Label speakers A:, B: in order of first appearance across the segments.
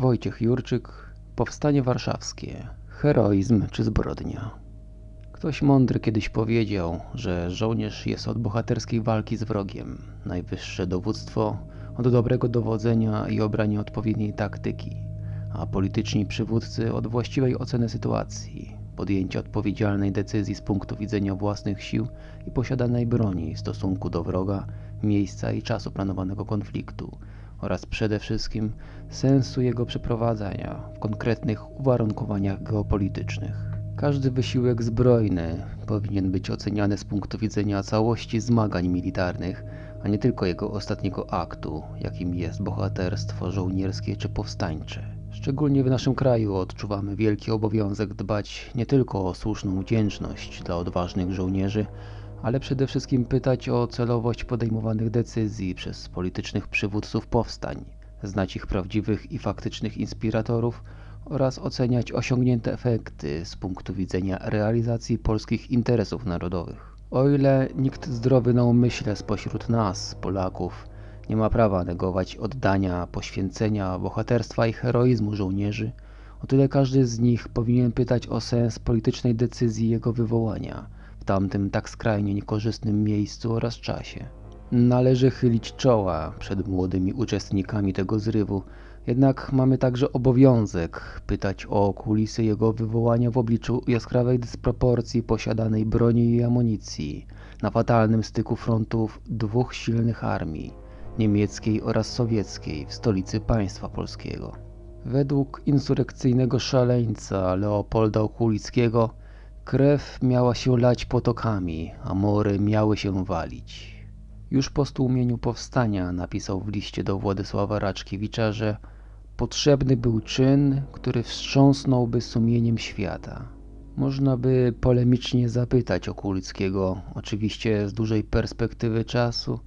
A: Wojciech Jurczyk, Powstanie Warszawskie. Heroizm czy zbrodnia? Ktoś mądry kiedyś powiedział, że żołnierz jest od bohaterskiej walki z wrogiem, najwyższe dowództwo od dobrego dowodzenia i obrania odpowiedniej taktyki, a polityczni przywódcy od właściwej oceny sytuacji, podjęcia odpowiedzialnej decyzji z punktu widzenia własnych sił i posiadanej broni w stosunku do wroga, miejsca i czasu planowanego konfliktu oraz przede wszystkim sensu jego przeprowadzania w konkretnych uwarunkowaniach geopolitycznych. Każdy wysiłek zbrojny powinien być oceniany z punktu widzenia całości zmagań militarnych, a nie tylko jego ostatniego aktu, jakim jest bohaterstwo żołnierskie czy powstańcze. Szczególnie w naszym kraju odczuwamy wielki obowiązek dbać nie tylko o słuszną wdzięczność dla odważnych żołnierzy, ale przede wszystkim pytać o celowość podejmowanych decyzji przez politycznych przywódców powstań, znać ich prawdziwych i faktycznych inspiratorów oraz oceniać osiągnięte efekty z punktu widzenia realizacji polskich interesów narodowych. O ile nikt zdrowy na umyśle spośród nas, Polaków, nie ma prawa negować oddania, poświęcenia, bohaterstwa i heroizmu żołnierzy, o tyle każdy z nich powinien pytać o sens politycznej decyzji jego wywołania – w tamtym tak skrajnie niekorzystnym miejscu oraz czasie. Należy chylić czoła przed młodymi uczestnikami tego zrywu, jednak mamy także obowiązek pytać o kulisy jego wywołania w obliczu jaskrawej dysproporcji posiadanej broni i amunicji na fatalnym styku frontów dwóch silnych armii, niemieckiej oraz sowieckiej w stolicy państwa polskiego. Według insurekcyjnego szaleńca Leopolda Okulickiego Krew miała się lać potokami, a mory miały się walić. Już po stłumieniu powstania napisał w liście do Władysława Raczkiewicza, że potrzebny był czyn, który wstrząsnąłby sumieniem świata. Można by polemicznie zapytać Okulickiego, oczywiście z dużej perspektywy czasu,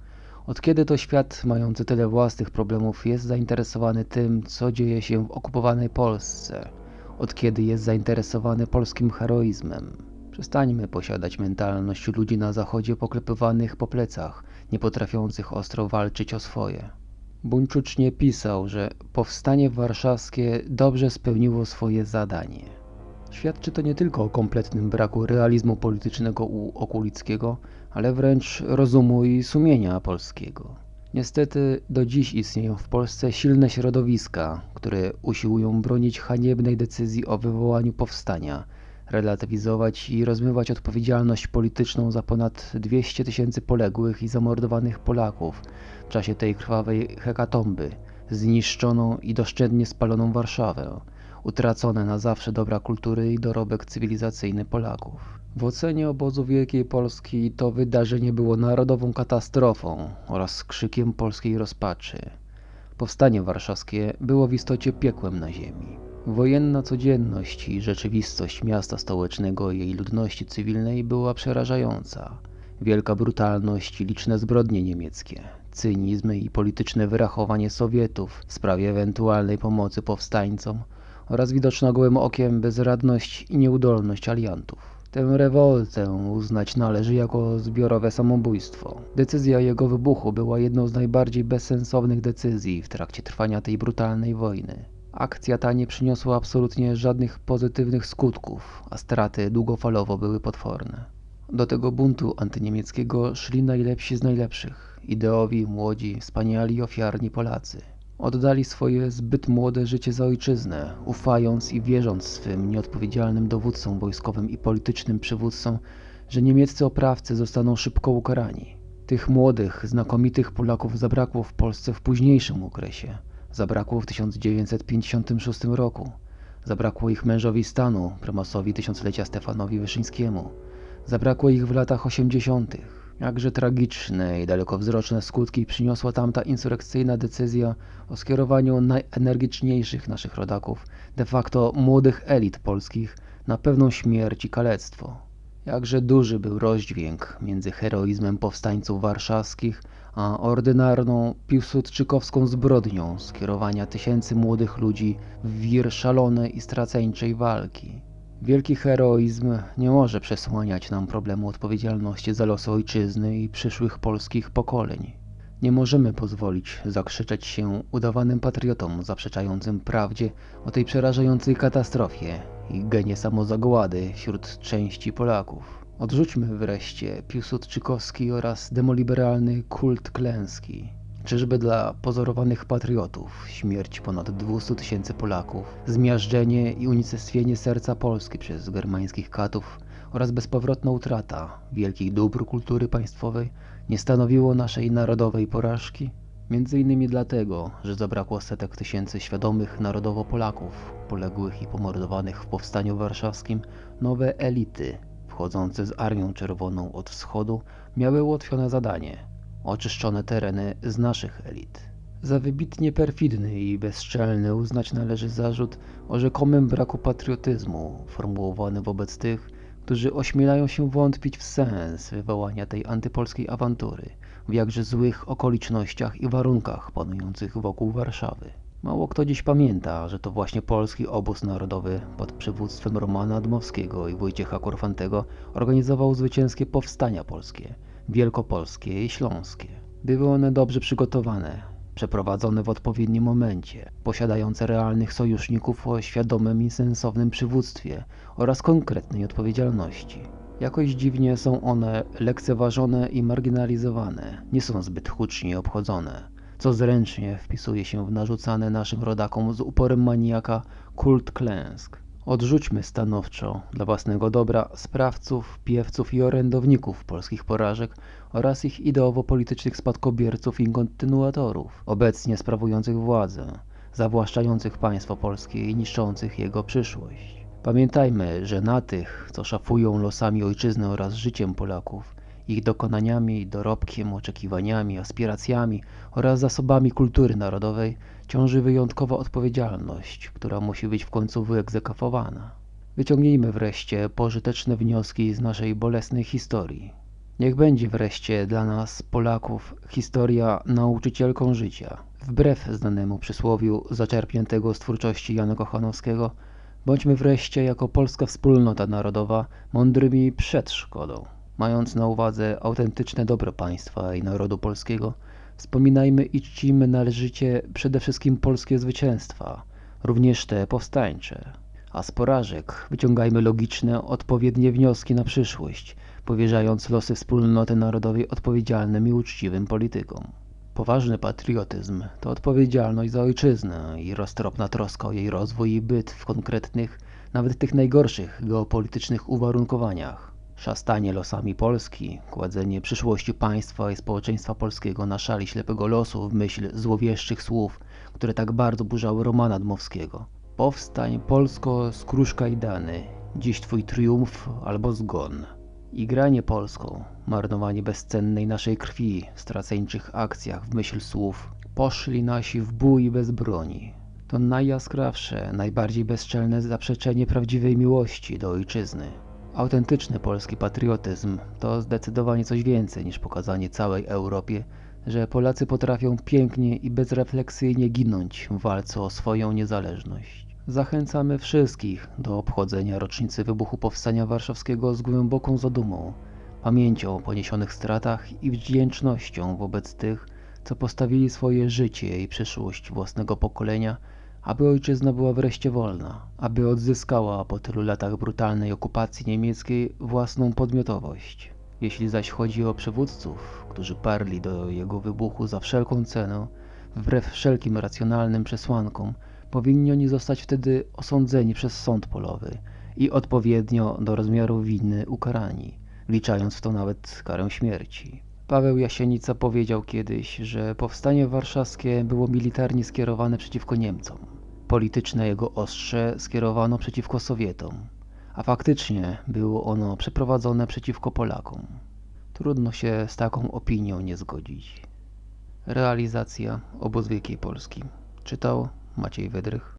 A: od kiedy to świat mający tyle własnych problemów jest zainteresowany tym, co dzieje się w okupowanej Polsce – od kiedy jest zainteresowany polskim heroizmem. Przestańmy posiadać mentalność ludzi na zachodzie poklepywanych po plecach, nie potrafiących ostro walczyć o swoje. Buńczucznie pisał, że powstanie warszawskie dobrze spełniło swoje zadanie. Świadczy to nie tylko o kompletnym braku realizmu politycznego u Okulickiego, ale wręcz rozumu i sumienia polskiego. Niestety do dziś istnieją w Polsce silne środowiska, które usiłują bronić haniebnej decyzji o wywołaniu powstania, relatywizować i rozmywać odpowiedzialność polityczną za ponad 200 tysięcy poległych i zamordowanych Polaków w czasie tej krwawej hekatomby, zniszczoną i doszczętnie spaloną Warszawę, utracone na zawsze dobra kultury i dorobek cywilizacyjny Polaków. W ocenie obozu Wielkiej Polski to wydarzenie było narodową katastrofą oraz krzykiem polskiej rozpaczy. Powstanie warszawskie było w istocie piekłem na ziemi. Wojenna codzienność i rzeczywistość miasta stołecznego i jej ludności cywilnej była przerażająca. Wielka brutalność i liczne zbrodnie niemieckie, cynizm i polityczne wyrachowanie Sowietów w sprawie ewentualnej pomocy powstańcom oraz widoczna gołym okiem bezradność i nieudolność aliantów. Tę rewoltę uznać należy jako zbiorowe samobójstwo. Decyzja jego wybuchu była jedną z najbardziej bezsensownych decyzji w trakcie trwania tej brutalnej wojny. Akcja ta nie przyniosła absolutnie żadnych pozytywnych skutków, a straty długofalowo były potworne. Do tego buntu antyniemieckiego szli najlepsi z najlepszych, ideowi, młodzi, wspaniali ofiarni Polacy. Oddali swoje zbyt młode życie za ojczyznę, ufając i wierząc swym nieodpowiedzialnym dowódcom wojskowym i politycznym przywódcom, że niemieccy oprawcy zostaną szybko ukarani. Tych młodych, znakomitych Polaków zabrakło w Polsce w późniejszym okresie. Zabrakło w 1956 roku. Zabrakło ich mężowi stanu, prymasowi tysiąclecia Stefanowi Wyszyńskiemu. Zabrakło ich w latach 80. Jakże tragiczne i dalekowzroczne skutki przyniosła tamta insurekcyjna decyzja o skierowaniu najenergiczniejszych naszych rodaków, de facto młodych elit polskich, na pewną śmierć i kalectwo. Jakże duży był rozdźwięk między heroizmem powstańców warszawskich, a ordynarną piłsudczykowską zbrodnią skierowania tysięcy młodych ludzi w wir szalonej i straceńczej walki. Wielki heroizm nie może przesłaniać nam problemu odpowiedzialności za losy ojczyzny i przyszłych polskich pokoleń. Nie możemy pozwolić zakrzyczeć się udawanym patriotom zaprzeczającym prawdzie o tej przerażającej katastrofie i genie samozagłady wśród części Polaków. Odrzućmy wreszcie piłsudczykowski oraz demoliberalny kult klęski. Czyżby dla pozorowanych patriotów śmierć ponad 200 tysięcy Polaków, zmiażdżenie i unicestwienie serca Polski przez germańskich katów oraz bezpowrotna utrata wielkich dóbr kultury państwowej nie stanowiło naszej narodowej porażki? Między innymi dlatego, że zabrakło setek tysięcy świadomych narodowo Polaków, poległych i pomordowanych w Powstaniu Warszawskim, nowe elity, wchodzące z Armią Czerwoną od wschodu, miały ułatwione zadanie – oczyszczone tereny z naszych elit. Za wybitnie perfidny i bezczelny uznać należy zarzut o rzekomym braku patriotyzmu formułowany wobec tych, którzy ośmielają się wątpić w sens wywołania tej antypolskiej awantury w jakże złych okolicznościach i warunkach panujących wokół Warszawy. Mało kto dziś pamięta, że to właśnie polski obóz narodowy pod przywództwem Romana Dmowskiego i Wojciecha Korfantego organizował zwycięskie powstania polskie, wielkopolskie i śląskie. Były one dobrze przygotowane, przeprowadzone w odpowiednim momencie, posiadające realnych sojuszników o świadomym i sensownym przywództwie oraz konkretnej odpowiedzialności. Jakoś dziwnie są one lekceważone i marginalizowane, nie są zbyt hucznie obchodzone, co zręcznie wpisuje się w narzucany naszym rodakom z uporem maniaka kult klęsk. Odrzućmy stanowczo dla własnego dobra sprawców, piewców i orędowników polskich porażek oraz ich ideowo-politycznych spadkobierców i kontynuatorów, obecnie sprawujących władzę, zawłaszczających państwo polskie i niszczących jego przyszłość. Pamiętajmy, że na tych, co szafują losami ojczyzny oraz życiem Polaków, ich dokonaniami, dorobkiem, oczekiwaniami, aspiracjami oraz zasobami kultury narodowej ciąży wyjątkowa odpowiedzialność, która musi być w końcu wyegzekwowana. Wyciągnijmy wreszcie pożyteczne wnioski z naszej bolesnej historii. Niech będzie wreszcie dla nas, Polaków, historia nauczycielką życia. Wbrew znanemu przysłowiu zaczerpniętego z twórczości Jana Kochanowskiego, bądźmy wreszcie jako polska wspólnota narodowa mądrymi przed szkodą. Mając na uwadze autentyczne dobro państwa i narodu polskiego, wspominajmy i czcimy należycie przede wszystkim polskie zwycięstwa, również te powstańcze. A z porażek wyciągajmy logiczne, odpowiednie wnioski na przyszłość, powierzając losy wspólnoty narodowej odpowiedzialnym i uczciwym politykom. Poważny patriotyzm to odpowiedzialność za ojczyznę i roztropna troska o jej rozwój i byt w konkretnych, nawet tych najgorszych geopolitycznych uwarunkowaniach. Szastanie losami Polski, kładzenie przyszłości państwa i społeczeństwa polskiego na szali ślepego losu w myśl złowieszczych słów, które tak bardzo burzały Romana Dmowskiego. Powstań Polsko, skruszka i dany, dziś twój triumf albo zgon. I granie Polską, marnowanie bezcennej naszej krwi w straceńczych akcjach w myśl słów Poszli nasi w bój bez broni. To najjaskrawsze, najbardziej bezczelne zaprzeczenie prawdziwej miłości do ojczyzny. Autentyczny polski patriotyzm to zdecydowanie coś więcej niż pokazanie całej Europie, że Polacy potrafią pięknie i bezrefleksyjnie ginąć w walce o swoją niezależność. Zachęcamy wszystkich do obchodzenia rocznicy wybuchu Powstania Warszawskiego z głęboką zadumą, pamięcią o poniesionych stratach i wdzięcznością wobec tych, co postawili swoje życie i przyszłość własnego pokolenia aby ojczyzna była wreszcie wolna, aby odzyskała po tylu latach brutalnej okupacji niemieckiej własną podmiotowość. Jeśli zaś chodzi o przywódców, którzy parli do jego wybuchu za wszelką cenę, wbrew wszelkim racjonalnym przesłankom, powinni oni zostać wtedy osądzeni przez sąd polowy i odpowiednio do rozmiaru winy ukarani, wliczając w to nawet karę śmierci. Paweł Jasienica powiedział kiedyś, że powstanie warszawskie było militarnie skierowane przeciwko Niemcom. Polityczne jego ostrze skierowano przeciwko Sowietom, a faktycznie było ono przeprowadzone przeciwko Polakom. Trudno się z taką opinią nie zgodzić. Realizacja Obóz Wielkiej Polski. Czytał Maciej Wydrych.